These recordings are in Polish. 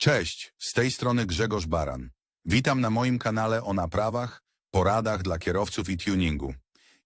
Cześć, z tej strony Grzegorz Baran. Witam na moim kanale o naprawach, poradach dla kierowców i tuningu.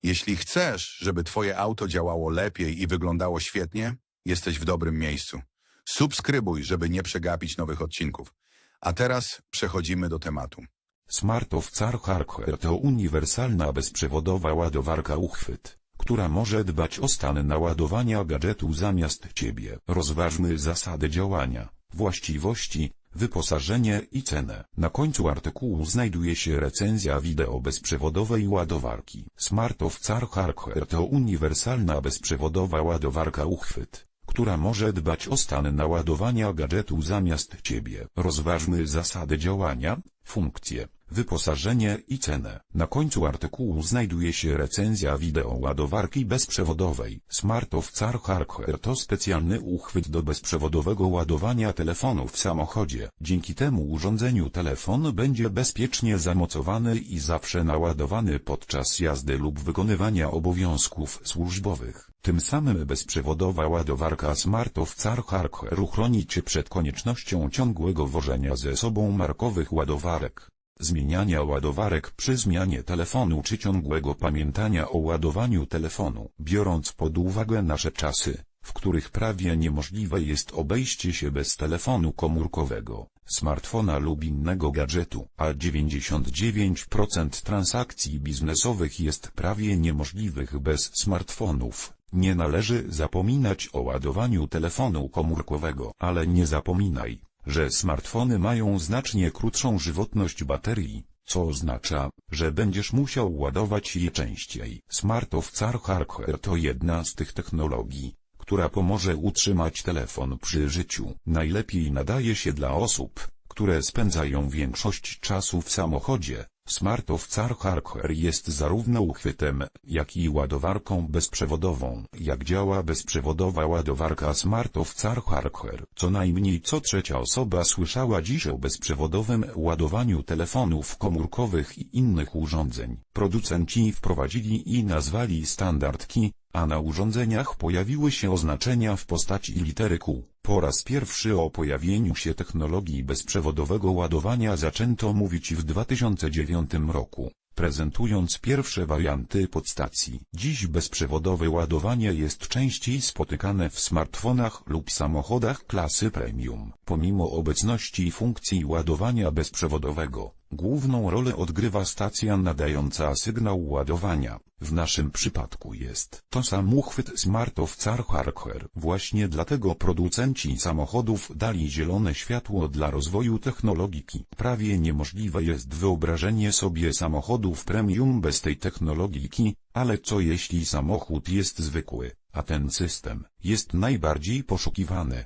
Jeśli chcesz, żeby Twoje auto działało lepiej i wyglądało świetnie, jesteś w dobrym miejscu. Subskrybuj, żeby nie przegapić nowych odcinków. A teraz przechodzimy do tematu. Smartow Car Hardware to uniwersalna bezprzewodowa ładowarka uchwyt, która może dbać o stan naładowania gadżetu zamiast Ciebie. Rozważmy zasady działania, właściwości, wyposażenie i cenę. Na końcu artykułu znajduje się recenzja wideo bezprzewodowej ładowarki. Smartow Car Hardware to uniwersalna bezprzewodowa ładowarka uchwyt, która może dbać o stan naładowania gadżetu zamiast Ciebie. Rozważmy zasady działania, funkcje, wyposażenie i cenę. Na końcu artykułu znajduje się recenzja wideo ładowarki bezprzewodowej. Smartow Car Hardware to specjalny uchwyt do bezprzewodowego ładowania telefonu w samochodzie. Dzięki temu urządzeniu telefon będzie bezpiecznie zamocowany i zawsze naładowany podczas jazdy lub wykonywania obowiązków służbowych. Tym samym bezprzewodowa ładowarka Smartow Car Hardware uchroni Cię przed koniecznością ciągłego wożenia ze sobą markowych ładowarek zmieniania ładowarek przy zmianie telefonu czy ciągłego pamiętania o ładowaniu telefonu. Biorąc pod uwagę nasze czasy, w których prawie niemożliwe jest obejście się bez telefonu komórkowego, smartfona lub innego gadżetu, a 99% transakcji biznesowych jest prawie niemożliwych bez smartfonów. Nie należy zapominać o ładowaniu telefonu komórkowego, ale nie zapominaj, że smartfony mają znacznie krótszą żywotność baterii, co oznacza, że będziesz musiał ładować je częściej. Smartow Car Hardware to jedna z tych technologii, która pomoże utrzymać telefon przy życiu. Najlepiej nadaje się dla osób, które spędzają większość czasu w samochodzie. Smartow Car Hardware jest zarówno uchwytem, jak i ładowarką bezprzewodową. Jak działa bezprzewodowa ładowarka Smartow Car Hardware? Co najmniej co trzecia osoba słyszała dziś o bezprzewodowym ładowaniu telefonów komórkowych i innych urządzeń. Producenci wprowadzili i nazwali standard KI, a na urządzeniach pojawiły się oznaczenia w postaci litery Q. Po raz pierwszy o pojawieniu się technologii bezprzewodowego ładowania zaczęto mówić w 2009 roku, prezentując pierwsze warianty podstacji. Dziś bezprzewodowe ładowanie jest częściej spotykane w smartfonach lub samochodach klasy premium. Pomimo obecności funkcji ładowania bezprzewodowego, główną rolę odgrywa stacja nadająca sygnał ładowania. W naszym przypadku jest to sam uchwyt Smartow Car Hardware. Właśnie dlatego producenci samochodów dali zielone światło dla rozwoju technologii. Prawie niemożliwe jest wyobrażenie sobie samochodów premium bez tej technologii, ale co jeśli samochód jest zwykły? a ten system jest najbardziej poszukiwany.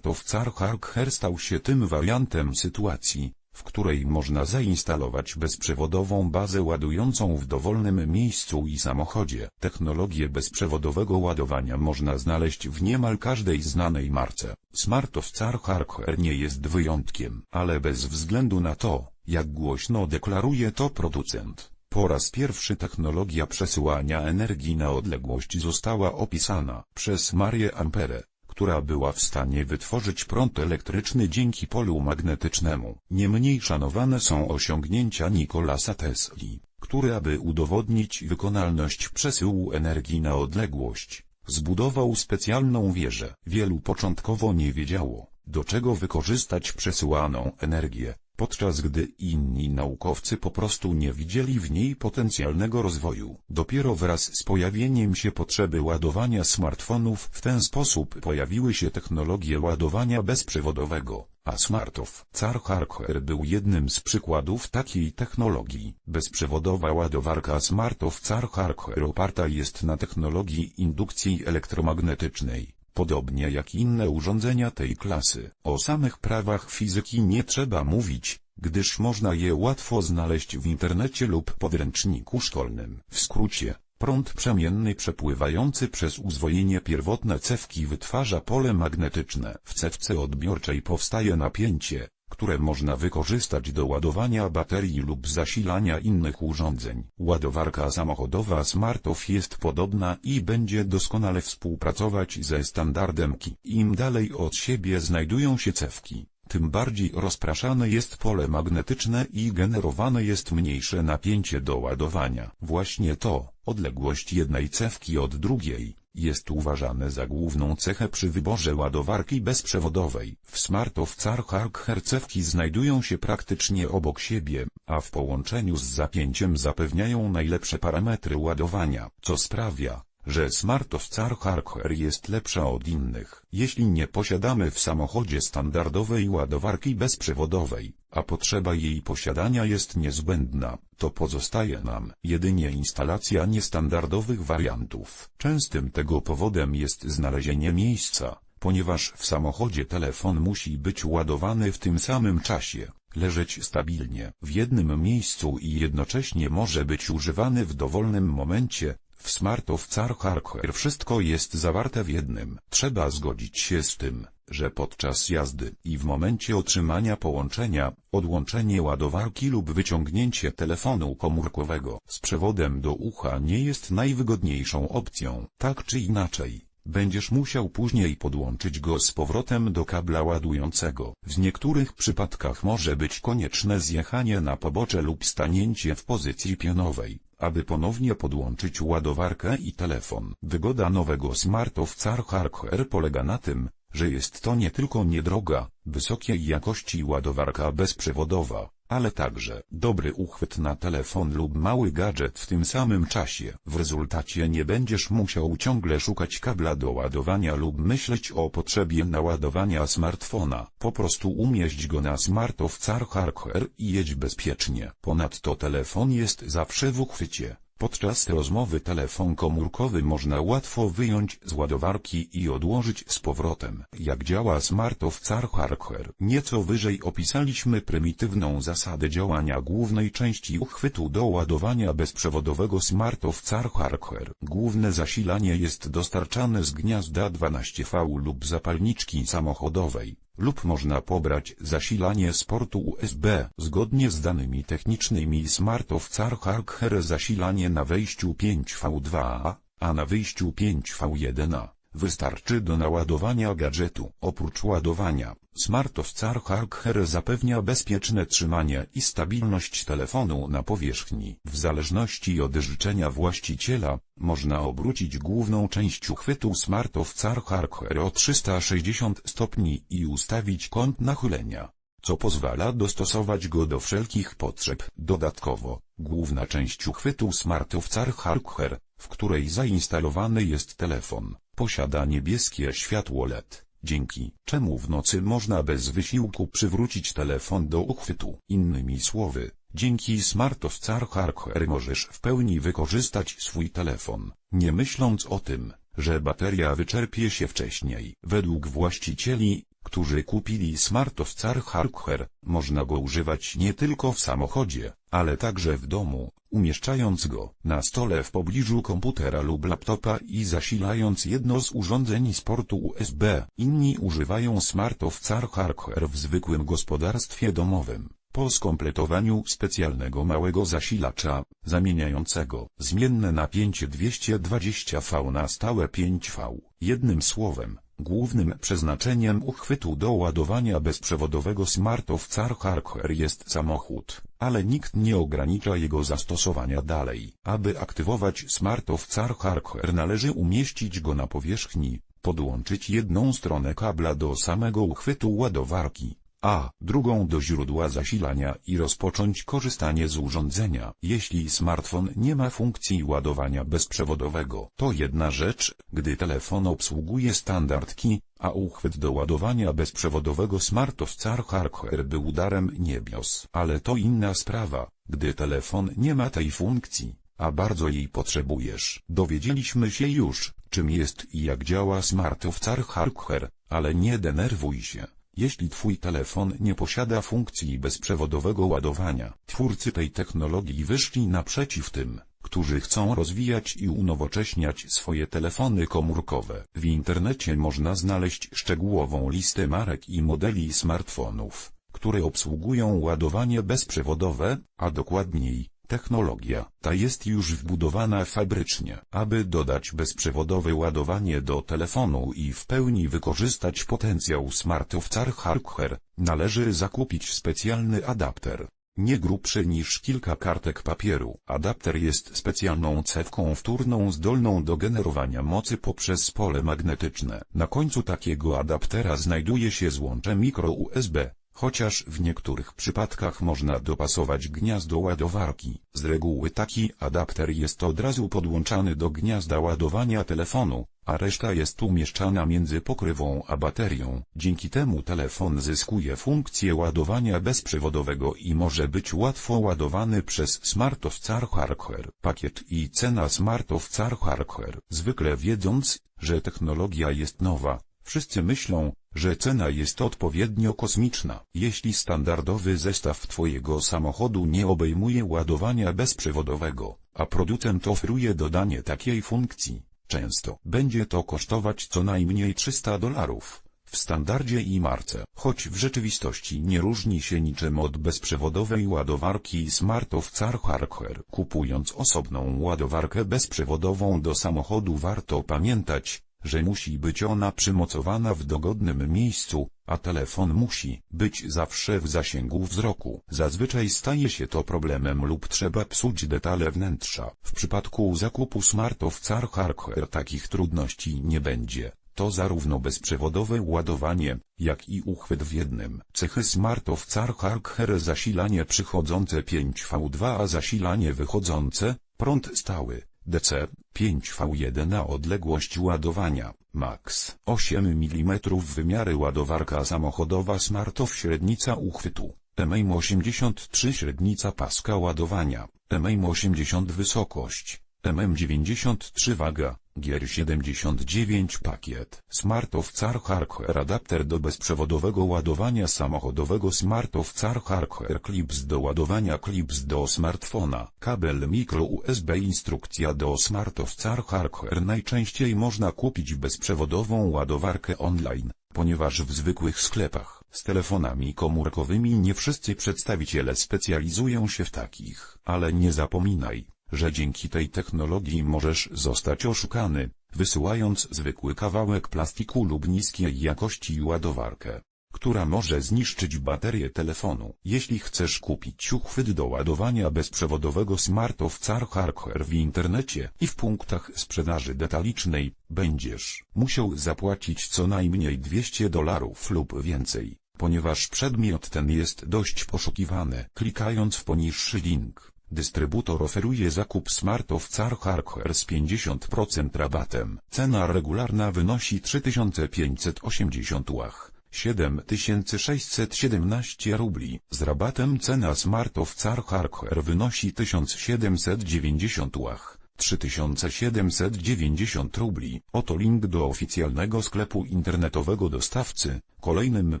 Car Hardware stał się tym wariantem sytuacji, w której można zainstalować bezprzewodową bazę ładującą w dowolnym miejscu i samochodzie. Technologię bezprzewodowego ładowania można znaleźć w niemal każdej znanej marce. Smartow Car Hardware nie jest wyjątkiem, ale bez względu na to, jak głośno deklaruje to producent. Po raz pierwszy technologia przesyłania energii na odległość została opisana przez Marię Ampere, która była w stanie wytworzyć prąd elektryczny dzięki polu magnetycznemu. Niemniej szanowane są osiągnięcia Nikolasa Tesli, który aby udowodnić wykonalność przesyłu energii na odległość, zbudował specjalną wieżę. Wielu początkowo nie wiedziało, do czego wykorzystać przesyłaną energię podczas gdy inni naukowcy po prostu nie widzieli w niej potencjalnego rozwoju. Dopiero wraz z pojawieniem się potrzeby ładowania smartfonów w ten sposób pojawiły się technologie ładowania bezprzewodowego, a Smartow Car Hardware był jednym z przykładów takiej technologii. Bezprzewodowa ładowarka Smartow Car Hardware oparta jest na technologii indukcji elektromagnetycznej. Podobnie jak inne urządzenia tej klasy. O samych prawach fizyki nie trzeba mówić, gdyż można je łatwo znaleźć w internecie lub podręczniku szkolnym. W skrócie, prąd przemienny przepływający przez uzwojenie pierwotne cewki wytwarza pole magnetyczne. W cewce odbiorczej powstaje napięcie, które można wykorzystać do ładowania baterii lub zasilania innych urządzeń. Ładowarka samochodowa Smartow jest podobna i będzie doskonale współpracować ze standardem KI. Im dalej od siebie znajdują się cewki, tym bardziej rozpraszane jest pole magnetyczne i generowane jest mniejsze napięcie do ładowania. Właśnie to, odległość jednej cewki od drugiej, jest uważane za główną cechę przy wyborze ładowarki bezprzewodowej. W smartowcach Harker cewki znajdują się praktycznie obok siebie, a w połączeniu z zapięciem zapewniają najlepsze parametry ładowania, co sprawia, że smartowcar Harker jest lepsza od innych. Jeśli nie posiadamy w samochodzie standardowej ładowarki bezprzewodowej, a potrzeba jej posiadania jest niezbędna, to pozostaje nam jedynie instalacja niestandardowych wariantów. Częstym tego powodem jest znalezienie miejsca, ponieważ w samochodzie telefon musi być ładowany w tym samym czasie, leżeć stabilnie w jednym miejscu i jednocześnie może być używany w dowolnym momencie, w smartowcar Harker wszystko jest zawarte w jednym. Trzeba zgodzić się z tym, że podczas jazdy i w momencie otrzymania połączenia, odłączenie ładowarki lub wyciągnięcie telefonu komórkowego z przewodem do ucha nie jest najwygodniejszą opcją. Tak czy inaczej, będziesz musiał później podłączyć go z powrotem do kabla ładującego. W niektórych przypadkach może być konieczne zjechanie na pobocze lub stanięcie w pozycji pionowej aby ponownie podłączyć ładowarkę i telefon. Wygoda nowego smartowca Harker polega na tym, że jest to nie tylko niedroga, wysokiej jakości ładowarka bezprzewodowa, ale także dobry uchwyt na telefon lub mały gadżet w tym samym czasie. W rezultacie nie będziesz musiał ciągle szukać kabla do ładowania lub myśleć o potrzebie naładowania smartfona. Po prostu umieść go na smartowcar Harker i jedź bezpiecznie. Ponadto telefon jest zawsze w uchwycie. Podczas rozmowy telefon komórkowy można łatwo wyjąć z ładowarki i odłożyć z powrotem. Jak działa smartowcar Harker? Nieco wyżej opisaliśmy prymitywną zasadę działania głównej części uchwytu do ładowania bezprzewodowego smartowcar Harker. Główne zasilanie jest dostarczane z gniazda 12V lub zapalniczki samochodowej lub można pobrać zasilanie z portu USB. Zgodnie z danymi technicznymi smartowcar Harker zasilanie na wejściu 5V2, a na wyjściu 5V1 wystarczy do naładowania gadżetu. Oprócz ładowania, smartowcar Harker zapewnia bezpieczne trzymanie i stabilność telefonu na powierzchni. W zależności od życzenia właściciela, można obrócić główną część uchwytu smartowcar Harker o 360 stopni i ustawić kąt nachylenia, co pozwala dostosować go do wszelkich potrzeb. Dodatkowo, główna część uchwytu smartowcar Harker, w której zainstalowany jest telefon, posiada niebieskie światło LED, dzięki czemu w nocy można bez wysiłku przywrócić telefon do uchwytu. Innymi słowy, dzięki smartowcar Harker możesz w pełni wykorzystać swój telefon, nie myśląc o tym, że bateria wyczerpie się wcześniej. Według właścicieli, którzy kupili smartowcar Harker, można go używać nie tylko w samochodzie, ale także w domu, umieszczając go na stole w pobliżu komputera lub laptopa i zasilając jedno z urządzeń z portu USB. Inni używają smartowcar Harker w zwykłym gospodarstwie domowym. Po skompletowaniu specjalnego małego zasilacza, zamieniającego zmienne napięcie 220V na stałe 5V, jednym słowem, Głównym przeznaczeniem uchwytu do ładowania bezprzewodowego smartowcar Harker jest samochód, ale nikt nie ogranicza jego zastosowania dalej. Aby aktywować smartowcar Harker należy umieścić go na powierzchni, podłączyć jedną stronę kabla do samego uchwytu ładowarki, a drugą do źródła zasilania i rozpocząć korzystanie z urządzenia. Jeśli smartfon nie ma funkcji ładowania bezprzewodowego, to jedna rzecz, gdy telefon obsługuje standardki, a uchwyt do ładowania bezprzewodowego smartowcar Harker był darem niebios. Ale to inna sprawa, gdy telefon nie ma tej funkcji, a bardzo jej potrzebujesz. Dowiedzieliśmy się już, czym jest i jak działa smartowcar Harker, ale nie denerwuj się. Jeśli Twój telefon nie posiada funkcji bezprzewodowego ładowania, twórcy tej technologii wyszli naprzeciw tym, którzy chcą rozwijać i unowocześniać swoje telefony komórkowe. W internecie można znaleźć szczegółową listę marek i modeli smartfonów, które obsługują ładowanie bezprzewodowe, a dokładniej, Technologia ta jest już wbudowana fabrycznie. Aby dodać bezprzewodowe ładowanie do telefonu i w pełni wykorzystać potencjał smartowcar hardware, należy zakupić specjalny adapter. Nie grubszy niż kilka kartek papieru. Adapter jest specjalną cewką wtórną zdolną do generowania mocy poprzez pole magnetyczne. Na końcu takiego adaptera znajduje się złącze mikro USB. Chociaż w niektórych przypadkach można dopasować gniazdo ładowarki, z reguły taki adapter jest od razu podłączany do gniazda ładowania telefonu, a reszta jest umieszczana między pokrywą a baterią. Dzięki temu telefon zyskuje funkcję ładowania bezprzewodowego i może być łatwo ładowany przez smartowcar hardware. Pakiet i cena smartowcar hardware. Zwykle wiedząc, że technologia jest nowa, Wszyscy myślą, że cena jest odpowiednio kosmiczna. Jeśli standardowy zestaw Twojego samochodu nie obejmuje ładowania bezprzewodowego, a producent oferuje dodanie takiej funkcji, często będzie to kosztować co najmniej 300 dolarów. W standardzie i marce, choć w rzeczywistości nie różni się niczym od bezprzewodowej ładowarki smartowcar hardware. Kupując osobną ładowarkę bezprzewodową do samochodu warto pamiętać, że musi być ona przymocowana w dogodnym miejscu, a telefon musi być zawsze w zasięgu wzroku. Zazwyczaj staje się to problemem lub trzeba psuć detale wnętrza. W przypadku zakupu smartowcar hardware takich trudności nie będzie. To zarówno bezprzewodowe ładowanie, jak i uchwyt w jednym. Cechy smartowcar hardware zasilanie przychodzące 5V2 a zasilanie wychodzące, prąd stały. DC 5V1 na odległość ładowania, max 8 mm wymiary ładowarka samochodowa Smartow średnica uchwytu, MAIM 83 średnica paska ładowania, MAIM 80 wysokość, MM93 waga, Gier 79 pakiet. Smartowcar hardware adapter do bezprzewodowego ładowania samochodowego Smartowcar hardware clips do ładowania clips do smartfona. Kabel mikro USB instrukcja do Smartowcar hardware najczęściej można kupić bezprzewodową ładowarkę online, ponieważ w zwykłych sklepach z telefonami komórkowymi nie wszyscy przedstawiciele specjalizują się w takich. Ale nie zapominaj, że dzięki tej technologii możesz zostać oszukany, wysyłając zwykły kawałek plastiku lub niskiej jakości ładowarkę, która może zniszczyć baterię telefonu. Jeśli chcesz kupić uchwyt do ładowania bezprzewodowego smartowcar hardware w internecie i w punktach sprzedaży detalicznej, będziesz musiał zapłacić co najmniej 200 dolarów lub więcej, ponieważ przedmiot ten jest dość poszukiwany. Klikając w poniższy link, Dystrybutor oferuje zakup smartowcar hardware z 50% rabatem. Cena regularna wynosi 3580 łach. 7617 rubli. Z rabatem cena smartowcar hardware wynosi 1790 łach. 3790 rubli. Oto link do oficjalnego sklepu internetowego dostawcy. Kolejnym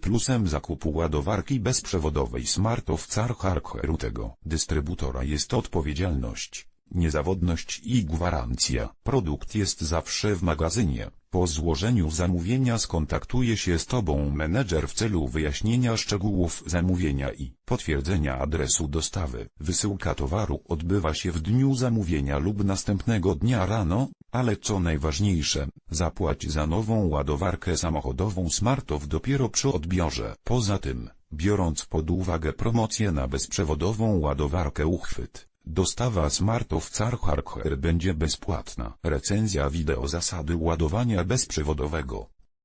plusem zakupu ładowarki bezprzewodowej smartowcar hardware tego dystrybutora jest odpowiedzialność, niezawodność i gwarancja. Produkt jest zawsze w magazynie. Po złożeniu zamówienia skontaktuje się z Tobą menedżer w celu wyjaśnienia szczegółów zamówienia i potwierdzenia adresu dostawy. Wysyłka towaru odbywa się w dniu zamówienia lub następnego dnia rano, ale co najważniejsze, zapłać za nową ładowarkę samochodową Smartow dopiero przy odbiorze. Poza tym, biorąc pod uwagę promocję na bezprzewodową ładowarkę uchwyt, Dostawa smartowcar hardware będzie bezpłatna. Recenzja wideo zasady ładowania bezprzewodowego.